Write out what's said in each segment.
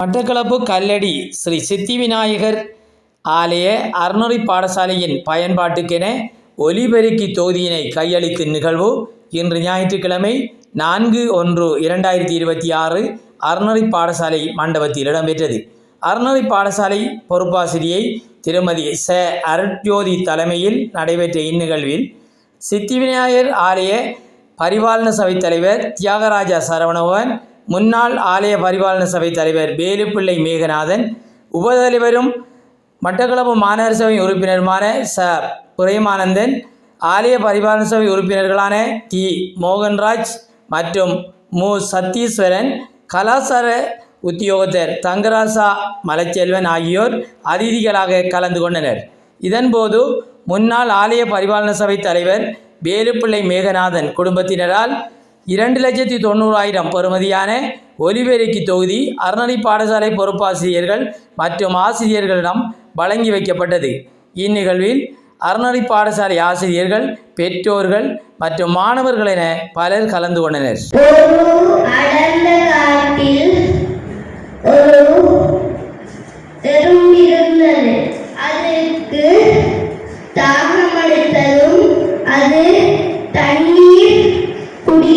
மட்டக்களப்பு கல்லடி ஸ்ரீ சித்தி விநாயகர் ஆலய அறநெறி பாடசாலையின் பயன்பாட்டுக்கென ஒலிபெருக்கி தொகுதியினை கையளிக்கும் நிகழ்வு இன்று ஞாயிற்றுக்கிழமை நான்கு ஒன்று இரண்டாயிரத்தி இருபத்தி ஆறு அறநெறி பாடசாலை மண்டபத்தில் இடம்பெற்றது. அறநெறி பாடசாலை பொறுப்பாசிரியை திருமதி ச. அருட்ஜோதி தலைமையில் நடைபெற்ற இந்நிகழ்வில் சித்தி விநாயகர் ஆலய பரிபாலன சபை தலைவர் தியாகராஜா சரவணவன் முன்னாள் ஆலய பரிபாலன சபை தலைவர் வேலுப்பிள்ளை மேகநாதன் உபதலைவரும் மட்டக்களப்பு மாநகர சபை உறுப்பினருமான ச. பிரேமானந்தன் ஆலய பரிபாலன சபை உறுப்பினர்களான டி. மோகன்ராஜ் மற்றும் மு. சத்தீஸ்வரன் கலாசார உத்தியோகத்தர் தங்கராசா மலச்செல்வன் ஆகியோர் அதிதிகளாக கலந்து கொண்டனர். இதன்போது முன்னாள் ஆலய பரிபாலன சபை தலைவர் வேலுப்பிள்ளை மேகநாதன் குடும்பத்தினரால் இரண்டு லட்சத்தி தொண்ணூறாயிரம் பெறுமதியான ஒலிபெருக்கி தொகுதி அறநெறி பாடசாலை பொறுப்பாசிரியர்கள் மற்றும் ஆசிரியர்களிடம் வழங்கி வைக்கப்பட்டது. இந்நிகழ்வில் அறநெறி பாடசாலை ஆசிரியர்கள் பெற்றோர்கள் மற்றும் மாணவர்கள் என பலர் கலந்து கொண்டனர். அதற்கு தாகமடைத்தது அது தண்ணீர் குடி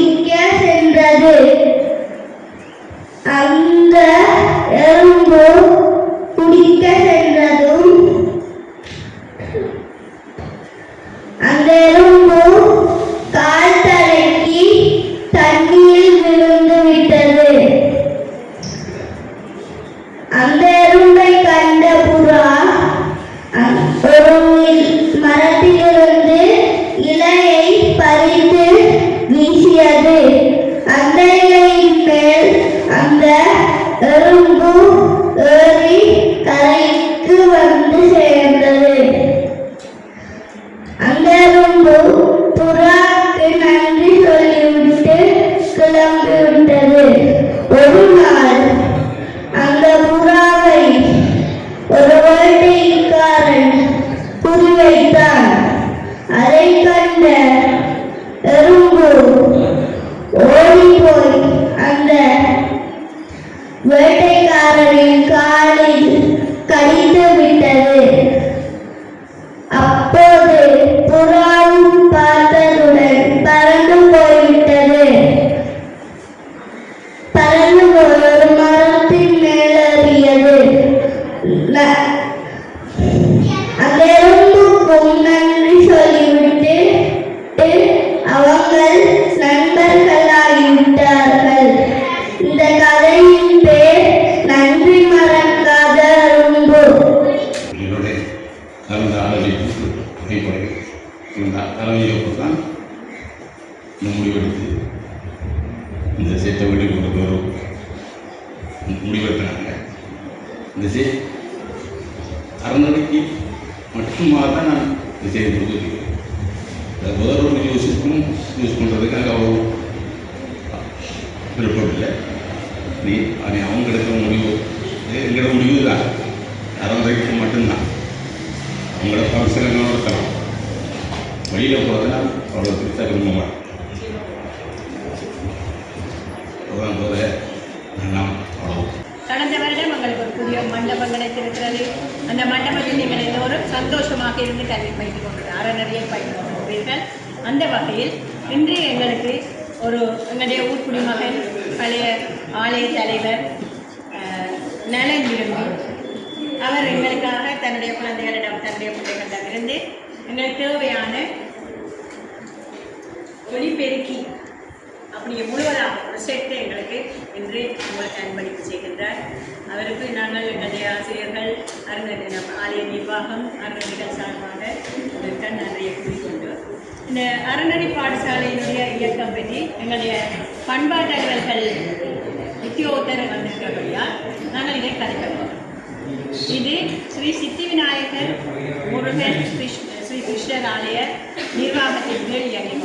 முடிவெடுக்கிறாங்க இந்த சே அறநடைக்கு மட்டுமாக தான் நான் இந்த செய்தி கொடுத்துருக்கேன் அது முதல்வர் யூஸ் பண்ணுறதுக்கு எனக்கு அவ்வளோ விருப்பம் இல்லை. நீ அது அவங்க எடுக்கிற முடிவு. எங்களோட முடிவு தான். அறநடைக்கு மட்டும்தான். அவங்களோட பரிசீலனை நடத்தலாம் வெளியில் போகிறதுனா அவ்வளோ பெருசாக விரும்ப மாட்டேன். அதான் போத கடந்த வருடம் எங்களுக்கு ஒரு புதிய மண்டபம் கிடைத்திருக்கிறது. அந்த மண்டபத்தில் நீங்கள் எல்லோரும் சந்தோஷமாக இருந்து கல்வி பயிற்சி கொண்டு அறநறியை பயிற்சி கொண்டிருக்கிறீர்கள் அந்த வகையில் இன்று எங்களுக்கு ஒரு எங்களுடைய ஊர் குடிமகன் பழைய ஆலய தலைவர் நலன் விரும்பி அவர் எங்களுக்காக தன்னுடைய குழந்தைகளிடம் தன்னுடைய பிள்ளைகளிடமிருந்து எங்களுக்கு தேவையான ஒளிபெருக்கி அப்படியே முழுவதாக ஒரு செட்டு எங்களுக்கு இன்று உங்களுக்கு அன்பளிப்பு செய்கின்றார். அவருக்கு நாங்கள் எங்களுடைய ஆசிரியர்கள் அருண் ஆலய நிர்வாகம் அருணடிகள் சார்பாக இதற்கு நன்றியை கூறிக்கொண்டு இந்த அறநடி பாடசாலையினுடைய இயக்கம் பற்றி எங்களுடைய பண்பாட்டு உத்தியோகத்தர் வந்திருக்கிறபடியால் நாங்கள் இதை கதைக்கிறோம் இது ஸ்ரீ சித்தி விநாயகர் முருகன் ஸ்ரீ கிருஷ்ணர் ஆலய நிர்வாகத்தின் கீழ் இயங்கிக்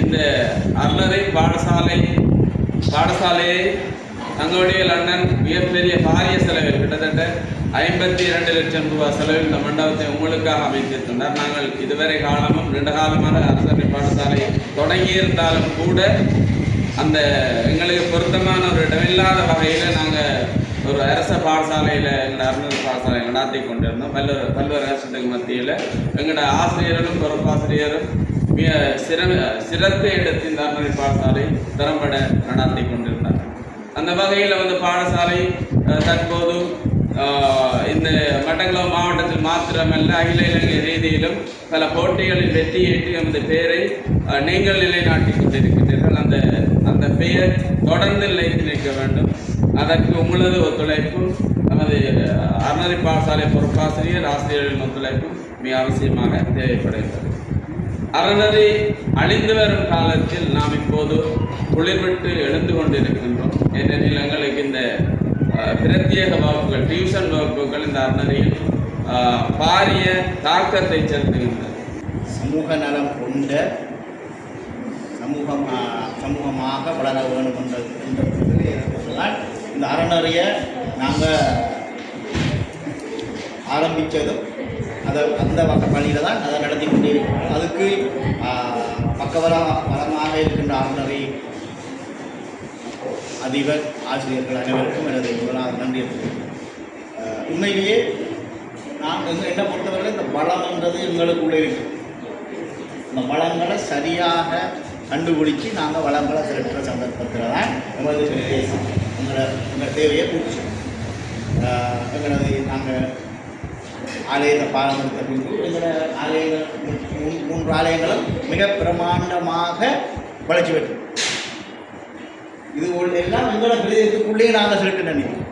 இந்த அருளரை பாடசாலை பாடசாலையை தங்களுடைய லண்டன் மிகப்பெரிய பாரிய செலவில் கிட்டத்தட்ட ஐம்பத்தி இரண்டு லட்சம் ரூபாய் செலவில் இந்த மண்டபத்தை உங்களுக்காக அமைத்திருக்கின்றார் நாங்கள் இதுவரை காலமும் நீண்ட காலமாக அரசரை பாடசாலை தொடங்கியிருந்தாலும் கூட அந்த எங்களுக்கு பொருத்தமான ஒரு இடமில்லாத வகையில் நாங்கள் ஒரு அரச பாடசாலையில் எங்களோட அருணர் பாடசாலை நடாத்தி கொண்டிருந்தோம். பல்வேறு பல்வேறு அரசுக்கு மத்தியில் எங்களோட ஆசிரியர்களும் பொறுப்பாசிரியரும் மிக சிற சிறந்த இடத்தில் இந்த பாடசாலை திறம்பட நடாத்தி கொண்டிருந்தார். அந்த வகையில் வந்து பாடசாலை தற்போது இந்த மட்டக்களப்பு மாவட்டத்தில் மாத்திரமல்ல அகில இலங்கை ரீதியிலும் பல போட்டிகளில் வெற்றியேற்றி நமது பெயரை நீங்கள் நிலைநாட்டி கொண்டிருக்கின்றீர்கள் அந்த அந்த பெயர் தொடர்ந்து நிலைத்து நிற்க வேண்டும். அதற்கு உங்களது ஒத்துழைப்பும் நமது அஹ், பாடசாலை பொறுப்பாசிரியர் ஆசிரியர்களின் ஒத்துழைப்பும் மிக அவசியமாக தேவைப்படுகிறது. அறநறி அழிந்து வரும் காலத்தில் நாம் இப்போது குளிர்விட்டு எழுந்து கொண்டிருக்கின்றோம். ஏனெனில் எங்களுக்கு இந்த பிரத்யேக வகுப்புகள் டியூஷன் வகுப்புகள் இந்த அறநறியில் பாரிய தாக்கத்தை செலுத்துகின்றன சமூக நலம் கொண்ட சமூகம் சமூகமாக வளர வேண்டும் என்ற இந்த அறநறியை நாங்கள் ஆரம்பித்ததும் அதை அந்த வகை பணியில் தான் அதை நடத்தி கொண்டிருக்கிறோம் அதுக்கு பக்கவரா வளமாக இருக்கின்ற அறநறை அதிபர் ஆசிரியர்கள் அனைவருக்கும் எனது முதலாக நன்றி உண்மையிலேயே நான் எங்க என்னை பொறுத்தவரை இந்த பலம்ன்றது எங்களுக்குள்ளே இருக்கு இந்த வளங்களை சரியாக கண்டுபிடிச்சு நாங்கள் வளங்களை திரட்டுற சந்தர்ப்பத்தில் தான் எங்களது உத்தேசம் எங்களோட எங்கள் தேவையை பூச்சி எங்களது நாங்கள் ஆலயத்தை பாரம்பரியத்தை எங்களோட ஆலயங்கள் மூன்று ஆலயங்களும் மிக பிரமாண்டமாக வளர்ச்சி பெற்று. இது எல்லாம் எங்களோட பிரதேசத்துக்குள்ளேயே நாங்கள் செலுத்த நினைக்கிறோம்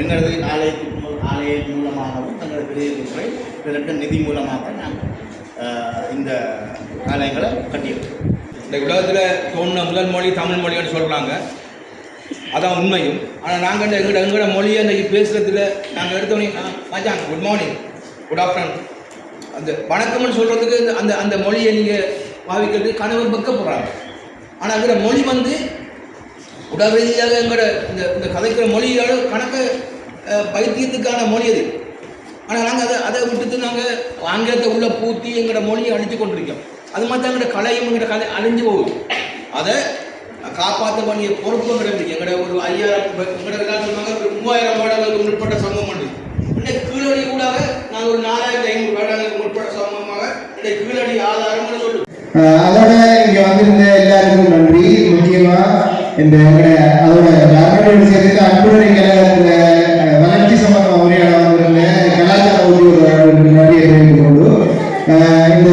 எங்களது ஆலயத்துக்கு ஆலய மூலமாகவும் தங்களது பிரதேசத்துறை செலுத்த நிதி மூலமாக நாங்கள் இந்த ஆலயங்களை கட்டியிருக்கோம். இந்த உலகத்தில் தோணுன முதல் மொழி தமிழ் மொழின்னு சொல்கிறாங்க அதான் உண்மையும். ஆனால் நாங்கள் எங்களோட எங்களோட மொழியை இன்னைக்கு பேசுகிறதுல நாங்கள் எடுத்தோன்னே மச்சான் குட் மார்னிங் குட் ஆஃப்டர்நூன் அந்த வணக்கம்னு சொல்கிறதுக்கு அந்த அந்த மொழியை நீங்கள் பாவிக்கிறது கணவர் பக்க போகிறாங்க ஆனால் அங்கிற மொழி வந்து உடல் ரீதியாக எங்களோட இந்த இந்த கதைக்கிற மொழியோட கணக்கு பைத்தியத்துக்கான மொழி அது. ஆனால் நாங்கள் அதை அதை விட்டுட்டு நாங்கள் ஆங்கிலத்தை உள்ள பூத்தி எங்களோட மொழியை அழித்து கொண்டிருக்கோம். அது மாதிரி தான் எங்களோட கலையும் எங்களோட கலை அழிஞ்சு போகுது. அதை காப்பாற்ற வேண்டிய பொறுப்பு எங்களுக்கு எங்களோட ஒரு ஐயாயிரம் எங்களோட எல்லாம் சொன்னாங்க ஒரு மூவாயிரம் வருடங்களுக்கு முற்பட்ட சமூகம் உண்டு அதோட இங்க வந்திருந்த எல்லாருக்கும் நன்றி. முக்கியமா இந்த அதோட ஜார்க்கண்ட் சேர்த்து அன்புடன் கழகத்துல வளர்ச்சி சம்பந்தமா உரையாட வந்திருந்த கலாச்சார உதவி நன்றி தெரிவித்துக் கொண்டு இந்த